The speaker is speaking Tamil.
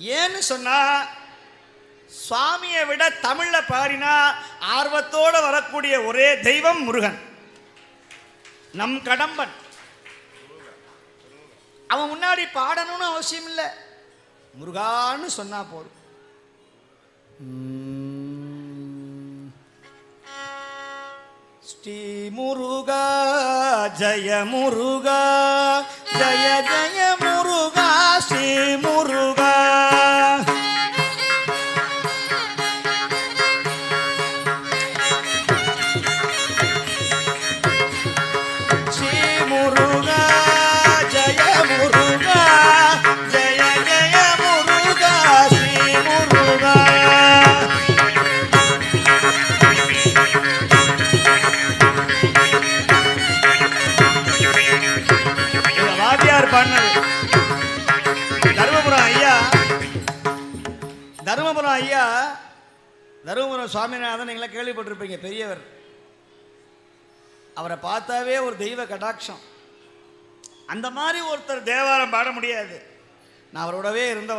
ஏன்னு சொன்னா சுவாமியை விட தமிழ்ல பாடினா ஆர்வத்தோட வரக்கூடிய ஒரே தெய்வம் முருகன். நம் கடம்பன். அவன் முன்னாடி பாடணும்னு அவசியம் இல்லை. முருகான்னு சொன்னா போதும். ஸ்ரீ முருகா ஜய முருகா ஜய ஜய. தருமபுரம் ஐயா தருமபுரம் சுவாமிநாதன் நீங்களாம் கேள்விப்பட்டிருப்பீங்க பெரியவர். அவரை பார்த்தாவே ஒரு தெய்வ கடாட்சம். அந்த மாதிரி ஒருத்தர் தேவாரம் பாட முடியாது. நான் அவரோடவே இருந்தவன்.